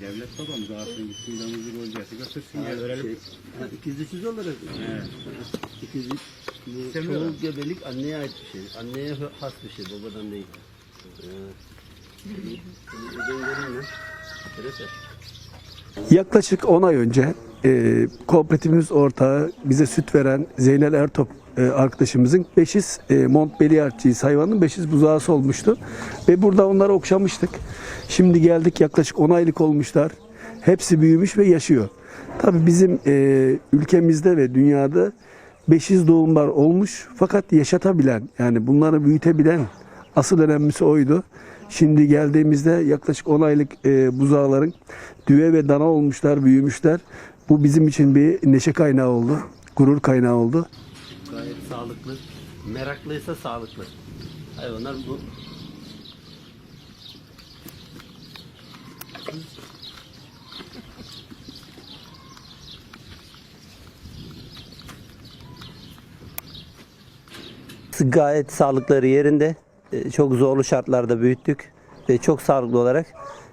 Devlet babamız alsın gitsin damızlık olacaktı götürsün ya verelim. Şey, ha, ikizlisiz olarak? He. İkizlik, bu İstemiyorlar. çoğul gebelik anneye ait bir şey. Anneye has bir şey, babadan değil. Ee, mi? Yaklaşık 10 ay önce e, kooperatifimiz ortağı bize süt veren Zeynel Ertop e, arkadaşımızın beşiz e, Montbeliard cins hayvanın beşiz buzağısı olmuştu. Ve burada onları okşamıştık. Şimdi geldik yaklaşık 10 aylık olmuşlar. Hepsi büyümüş ve yaşıyor. Tabii bizim e, ülkemizde ve dünyada beşiz doğumlar olmuş fakat yaşatabilen yani bunları büyütebilen asıl önemlisi oydu. Şimdi geldiğimizde yaklaşık 10 aylık e, buzağların düve ve dana olmuşlar, büyümüşler. Bu bizim için bir neşe kaynağı oldu, gurur kaynağı oldu. Gayet sağlıklı. Meraklıysa sağlıklı. Hayvanlar bu Gayet sağlıkları yerinde. Ee, Çok zorlu şartlarda büyüttük ve çok sağlıklı olarak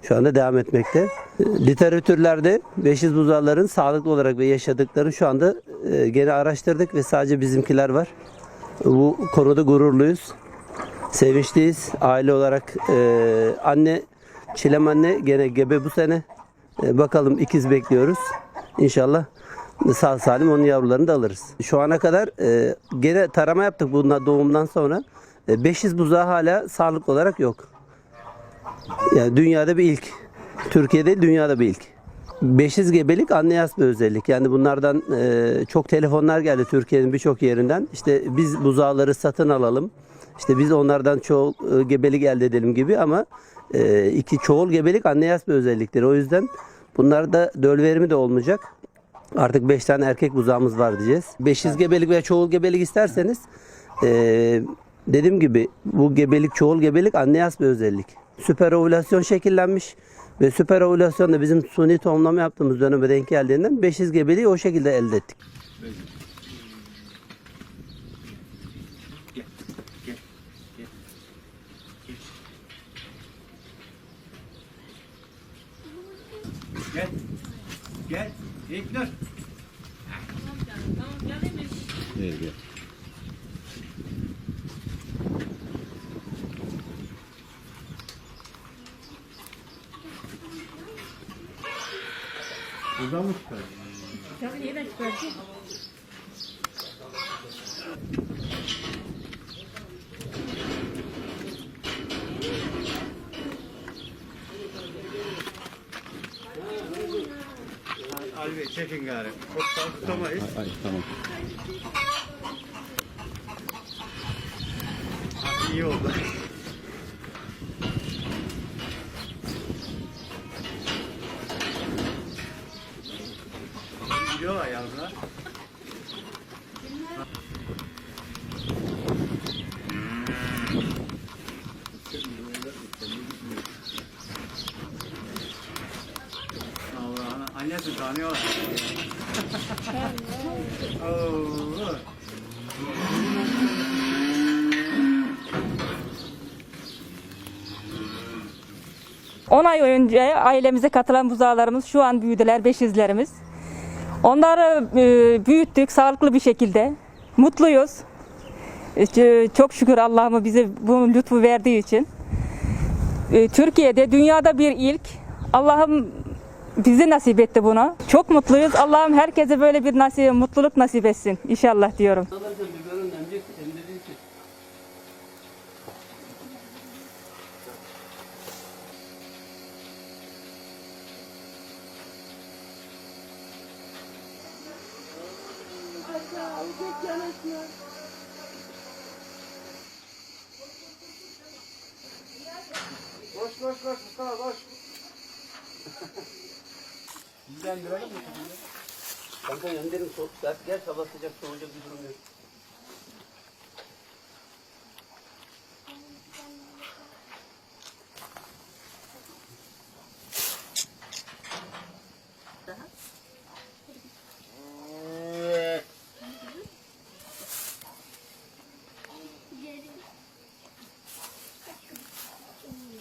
şu anda devam etmekte. Literatürlerde beşiz buzağların sağlıklı olarak ve yaşadıkları şu anda e, gene araştırdık ve sadece bizimkiler var. Bu konuda gururluyuz. Sevinçliyiz. Aile olarak e, anne Çilem anne gene gebe bu sene. E, bakalım ikiz bekliyoruz. İnşallah sağ salim onun yavrularını da alırız. Şu ana kadar e, gene tarama yaptık bunlar doğumdan sonra. E, 500 buzağı hala sağlıklı olarak yok. Yani dünyada bir ilk. Türkiye'de dünyada bir ilk. 500 gebelik anne yas bir özellik. Yani bunlardan e, çok telefonlar geldi Türkiye'nin birçok yerinden. İşte biz buzağları satın alalım. İşte biz onlardan çoğu e, gebelik elde edelim gibi ama e, iki çoğul gebelik anne yas bir özelliktir. O yüzden bunlarda döl verimi de olmayacak. Artık 5 tane erkek buzağımız var diyeceğiz. 500 gebelik veya çoğul gebelik isterseniz e, dediğim gibi bu gebelik çoğul gebelik anne yas bir özellik. Süper ovülasyon şekillenmiş ve süper ovülasyon da bizim suni tohumlama yaptığımız döneme denk geldiğinden 500 gebeliği o şekilde elde ettik. Gel, gel, gel. Gel. Gel. İlknur. Gel gel. Buradan mı çıkar? Tabii yeniden çıkartacağım. Ali Bey çekin gari. Çok tutamayız. Ay, tamam. İyi oldu. Gidiyorlar yalnız annesi tanıyorlar. Oo. 10 ay önce ailemize katılan buzağlarımız şu an büyüdüler, beşizlerimiz. Onları e, büyüttük sağlıklı bir şekilde. Mutluyuz. E, Çok şükür Allah'ıma bize bu lütfu verdiği için. E, Türkiye'de, dünyada bir ilk. Allah'ım bizi nasip etti bunu. Çok mutluyuz. Allah'ım herkese böyle bir nasip, mutluluk nasip etsin inşallah diyorum. Emdirdin ki. Koş koş koş Mustafa koş. Bizden görelim mi? Kanka yanderim soğuk. Gel sabah sıcak soğuyacak bir durum yok.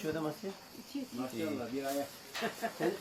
içiyor da Masya? İçiyor. Maşallah bir ayak. Sen...